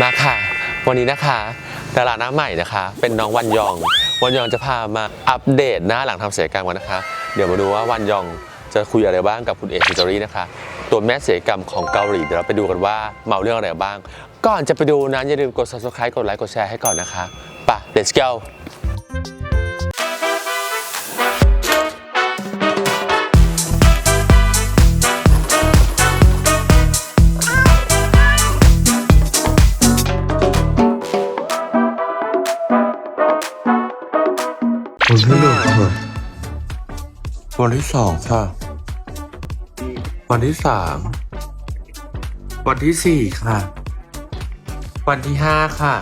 มาค่ะ วันนี้นะคะดาราหน้าใหม่นะคะ เป็นน้องวันยอง วันยองจะพามาอัปเดตหน้าหลังทำเสียกรรมกันนะคะ เดี๋ยวมาดูว่าวันยองจะคุยอะไรบ้างกับคุณเอกซิจอรี่นะคะ ตัวแม่เสียกรรมของเกาหลีเดี๋ยวเราไปดูกันว่าเมาเรื่องอะไรบ้าง ก่อนจะไปดูนั้นอย่าลืมกด subscribe กดไลค์กดแชร์ให้ก่อนนะคะไปะ let's go วันที่สองค่ะ วันที่สาม วันที่สี่ค่ะ วันที่ห้าค่ะ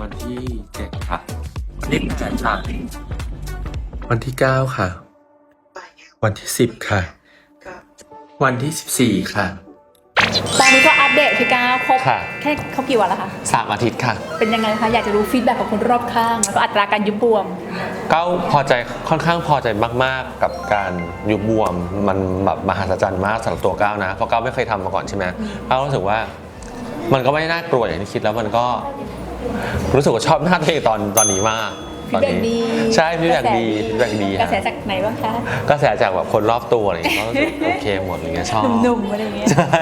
วันที่เจ็ดค่ะ วันที่แปดค่ะ วันที่เก้าค่ะ วันที่สิบค่ะ วันที่สิบสี่ค่ะ ตอนนี้ก็อัปเดตพี่ก้าวครบค่ะ แค่ครบกี่วันแล้วคะสามอาทิตย์ค่ะ เป็นยังไงคะอยากจะรู้ฟีดแบ็กของคนรอบข้าง แล้วก็อัตราการยุบบวม ก็พอใจค่อนข้างพอใจมาก ๆ กับการยุบบวมมันแบบมหัศจรรย์มากสำหรับตัวก้าวนะ เพราะก้าวไม่เคยทำมาก่อนใช่ไหมก้าวรู้สึกว่ามันก็ไม่น่ากลัวอย่างที่คิดแล้วมันก็ รู้สึกว่าชอบหน้าตัวเองตอนตอนนี้มาก ตอนนี้ feedback ดีใช่ฟีดแบ็กดีฟีดแบ็กดีกระแสจากไหนบ้างคะกระแสจากแบบคนรอบตัวอะไรอย่างเงี้ยก็รู้สึกโอเคหมดอะไรเงี้ยชอบหนุ่มๆอะไรอย่างเงี้ยใช่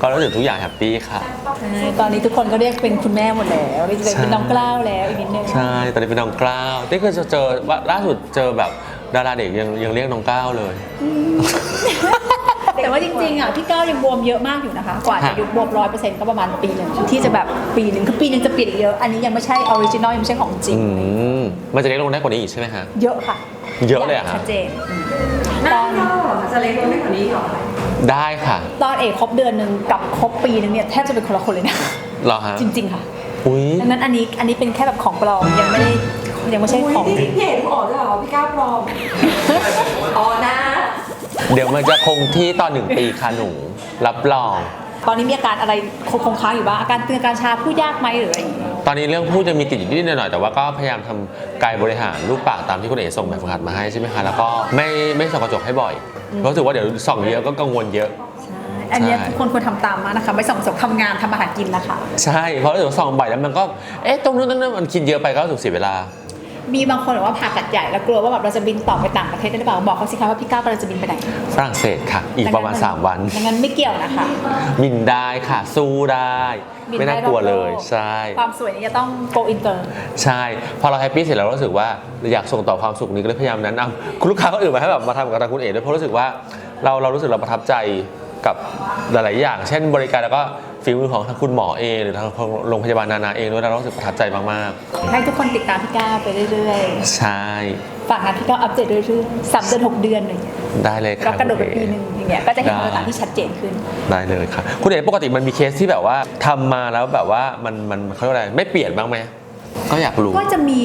ก็รู้สึกทุกอย่างแฮปปี้ค่ะเออตอนนี้ทุกคนก็เรียกเป็นคุณแม่หมดแล้วนี่จะเป็นใช่น้องกล้าวแล้วอีกนิดนึง ใช่ ตอนนี้เป็นน้องกล้าวนี่คือจะเจอว่าล่าสุดเจอแบบดาราเด็กยังยังเรียกน้องก้าวเลย แต่ว่าจริงๆอะพี่ก้าวยังบวมเยอะมากอยู่นะคะ กว่าจะยุบบวมร้อยเปอร์เซ็นต์ก็ประมาณปีหนึ่งที่จะแบบปีหนึ่งคือปีหนึ่งจะเปลี่ยนอีกเยอะอันนี้ยังไม่ใช่ออริจินอลยังไม่ใช่ของจริง อืมมันจะเล็กลงได้กว่านี้อีกใช่ไหมฮะ เยอะค่ะเยอะเลยเหรอฮะชัดเจนอืมหน้าเก้าเหรอคะจะเล็กลงได้กว่านี้เหรอได้ค่ะตอนเอกครบเดือนหนึ่งกับครบปีหนึ่งเนี่ยแทบจะเป็นคนละคนเลยนะ เหรอฮะจริง ๆ ค่ะอุ้ยดังนั้นอันนี้อันนี้เป็นแค่แบบของปลอมยังไม่ได้ยังไม่ใช่อุ้ยของนี่จริง พี่เห็นออกด้วยเหรอพี่ก้าวปลอม อ๋อหน้า เดี๋ยวมันจะคงที่ตอนหนึ่งปีค่ะหนู รับรอง ตอนนี้มีอาการอะไรคงคงค้างอยู่บ้างอาการเตือนการชาพูดยากไหมหรืออะไรอย่างเงี้ยตอนนี้เรื่องพูดจะมีติดอยู่นิดๆหน่อยๆแต่ว่าก็พยายามทำกายบริหารรูปปากตามที่คุณเอ๋ส่งแบบฝึกหัดมาให้ใช่ไหมคะแล้วก็ไม่ไม่ส่องกระจกให้บ่อยเพราะรู้สึกว่าเดี๋ยวส่องเยอะก็กังวลเยอะใช่อันเนี้ยใช่ทุกคนควรทำตามมากนะคะไม่ส่องสกทำงานทำอาหารกินนะคะ ใช่เพราะรู้สึกว่าส่องบ่อยแล้วมันก็เอ๊ะตรงนู้นตรงนั้นมันคิดเยอะไปก็รู้สึกเสียเวลา มีบางคนบอกว่าผ่าตัดใหญ่แล้วกลัวว่าแบบเราจะบินต่อไปต่างประเทศได้หรือเปล่าบอกเขาสิคะว่าพี่ก้าวกำลังจะบินไปไหนฝรั่งเศสค่ะ อีกประมาณ 3 วัน ดังนั้นไม่เกี่ยวนะคะ บินได้ค่ะ สู้ได้ บินไม่ได้น่ากลัวเลยรอบโลกใช่ ความสวยนี้จะต้อง go inter ใช่ พอเราแฮปปี้เสร็จแล้วเรารู้สึกว่าอยากส่งต่อความสุขนี้ก็เลยพยายามแนะนำคุณลูกค้าคนอื่นมาให้แบบมาทำกับทางคุณเอ๋ด้วยเพราะรู้สึกว่าเราเรารู้สึกเราประทับใจกับหลาย ๆ อย่าง เช่นบริการแล้วก็ ฝีมือของทางคุณหมอเองหรือทางโรงพยาบาลนานาเองด้วยเรารู้สึกประทับใจมากให้ทุกคนติดตามพี่ก้าวไปเรื่อยๆ ใช่ๆ ฝากงานพี่ก้าวอัปเดตเรื่อยๆสามเดือนหกเดือนอะไรอย่างเงี้ยได้เลยค่ะเรากระโดดไปคุณปีเอ๋หนึ่งอย่างเงี้ยก็จะเห็นได้มาตรฐานที่ชัดเจนขึ้น ได้เลยค่ะคุณเอ๋ปกติมันมีเคสที่แบบว่าทำมาแล้วแบบว่ามันมันเขาเรียกอะไรไม่เปลี่ยนบ้างไหมก็อยากรู้ ก็จะมี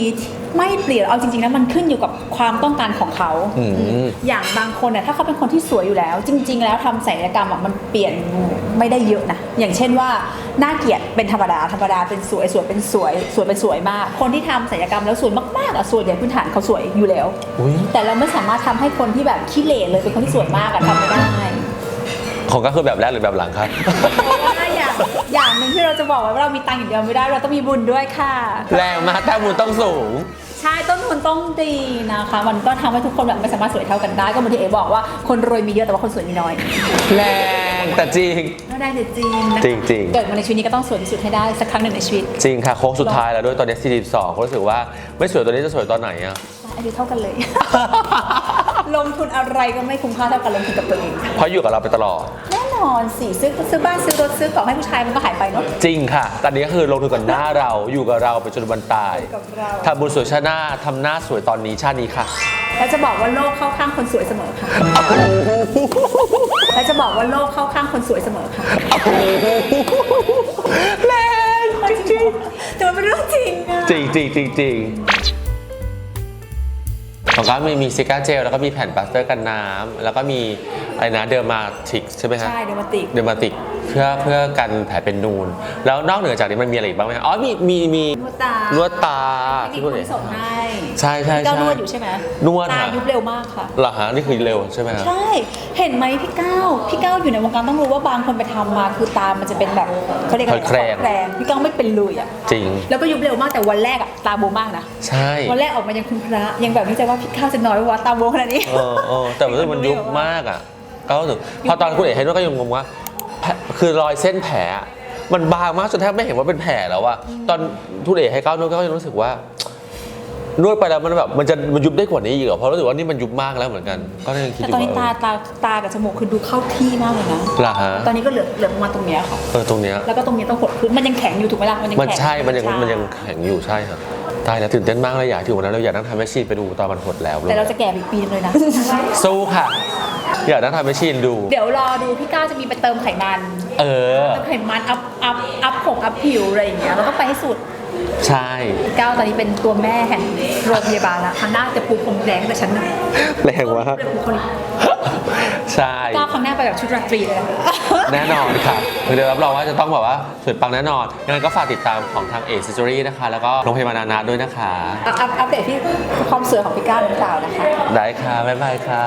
ไม่เปลี่ยนเอาจริงๆนะมันขึ้นอยู่กับความต้องการของเขา อืม อย่างบางคนเนี่ยถ้าเขาเป็นคนที่สวยอยู่แล้ว จริง ๆ แล้วทำศัลยกรรมอะมันเปลี่ยนไม่ได้เยอะนะอย่างเช่นว่าหน้าเกลียดเป็นธรรมดาธรรมดาเป็นสวยสวยเป็นสวยสวยเป็นสวยมาก คนที่ทำศัลยกรรมแล้วสวยมากๆอะส่วนใหญ่พื้นฐานเขาสวยอยู่แล้ว อุ๊ยแต่เราไม่สามารถทำให้คนที่แบบขี้เหร่เลยเป็นคนที่สวยมากอะทำไม่ได้ ของก็คือแบบแรกหรือแบบหลังครับ เพราะว่าอย่างอย่างหนึ่งที่เราจะบอกไว้ว่าเรามีตังค์อย่างเดียวไม่ได้เราต้องมีบุญด้วยค่ะ แรงมากแต่มูลต้องสูง ใช่ต้นทุนต้องดีนะคะ มันก็ทำให้ทุกคนแบบไม่สามารถสวยเท่ากันได้ ก็เหมือนที่เอ๋บอกว่าคนรวยมีเยอะแต่ว่าคนสวยมีน้อยแรงแต่จริง ก็ได้แต่จริงนะจริงๆเกิดมาในชีวิตนี้ก็ต้องสวยที่สุดให้ได้สักครั้งหนึ่งในชีวิตจริงค่ะโค้งสุดท้ายแล้วด้วยตอนนี้42เขารู้สึกว่าไม่สวยตัวนี้จะสวยตอนไหนอะ อายุเท่ากันเลย ลงทุนอะไรก็ไม่คุ้มค่าเท่ากับลงทุนกับตัวเอง เพราะอยู่กับเราไปตลอดแน่นอนสิซื้อซื้อบ้านซื้อรถซื้อของให้ผู้ชายมันก็หายไปเนาะ จริงค่ะ ตอนนี้ก็คือลงทุนกับหน้าเราอยู่กับเราไปจนวันตายกับเรา ทำบุญสวยชาติหน้าทำหน้าสวยตอนนี้ชาตินี้ค่ะ แล้วจะบอกว่าโลกเข้าข้างคนสวยเสมอค่ะ แล้วจะบอกว่าโลกเข้าข้างคนสวยเสมอค่ะแรงจริงแต่มันเป็นเรื่องจริงอะ จริงจริงจริงจริง ของก็มีมีซิก้าเจลแล้วก็มีแผ่นปลาสเตอร์กันน้ำแล้วก็มีอะไรนะเดอร์มาติกใช่ไหมฮะใช่เดมาติก เดอร์มาติก เพื่อเพื่อกันแผลเป็นนูน แล้วนอกเหนือจากนี้มันมีอะไรอีกบ้างไหมอ๋อมีมีมีนวดตานวดตาที่ที่คุคุณณเอ๋ส่งให้ใช่ใช่พี่ก้าวใช่นวดอยู่ใช่ไหมนวดตาค่ะยุบเร็วมากค่ะ เหรอฮะนี่คือเร็วใช่ไหมฮะใช่ เห็นไหมพี่ก้าวพี่ก้าวอยู่ในวงการต้องรู้ว่าบางคนไปทำมาคือตา มันจะเป็นแบบเขาเรียกอะไรแคลง แคลงพี่ก้าวไม่เป็นเลยอะ จริง แล้วก็ยุบเร็วมากแต่วันแรกอะตาโบวมากนะ ใช่วันแรกออกมายังคุณพระยังแบบนี้ใจว่าพี่ข้าวจะน้อยว่าตาโบวขนาดนี้ เออเออแต่ว่ามันยุบมากอะก็รู้สึกพอตอนคุณเอ๋เห็นว่าก็ยังงงว่าแผล คือรอยเส้นแผลอะมันบางมากจนแทบไม่เห็นว่าเป็นแผลแล้วอะตอนคุณเอ๋ให้ก้าวนวดก็ยังรู้สึกว่านวดไปแล้วมันแบบมันจะมันยุบได้กว่านี้อีกเหรอเพราะรู้สึกว่านี่มันยุบมากแล้วเหมือนกัน ก็ยังคิดอแต่ยู่ตอนนี้ว่าตาตาตากับจมูกคือดูเข้าที่มากเลยนะ เออล่ะฮะตอนนี้ก็เหลือเหลือประมาณตรงเนี้ยค่ะ เออตรงเนี้ยแล้วก็ตรงนี้ต้องหดขึ้นมันยังแข็งอยู่ถูกไหมล่ะมันยังมันแข็งใช่มันยังชามันยังแข็งอยู่ใช่ครับ ตายแล้วตื่นเต้นมากเลยอยากถึงวันนั้นเราอยากนั่งทำแมชชีนไปดูตอนมันหดแล้วเลยแต่เราจะแก่อีกปีนึงเลยนะ สู้ค่ะ อยากนั่งทำแมชชีนดู เดี๋ยวรอดูพี่ก้าวจะมีไปเติมไขมันเออ เติมไขมันอัพอัพอัพผมอัพผิวอะไรอย่างเงี้ยเราต้องไปให้สุดใช่ พี่ก้าวตอนนี้เป็นตัวแม่แห่งโรงพยาบาลแล้วครั้งหน้าจะปูพรมแดงแต่ฉันน่ะแรงมากจะปูคน ใช่ ก้าวครั้งหน้าไปแบบชุดราตรีเลยนะคะแน่นอนค่ะเดี๋ยวรับรองว่าจะต้องแบบว่าสุดปังแน่นอนยังไงก็ฝากติดตามของทางเอซิจอรี่นะคะ แล้วก็โรงพยาบาลนานาด้วยนะคะ อัพอัพอัปเดตที่ความสวยของพี่ก้าวหรือเปล่านะคะ ได้ค่ะ บ๊ายบายค่ะ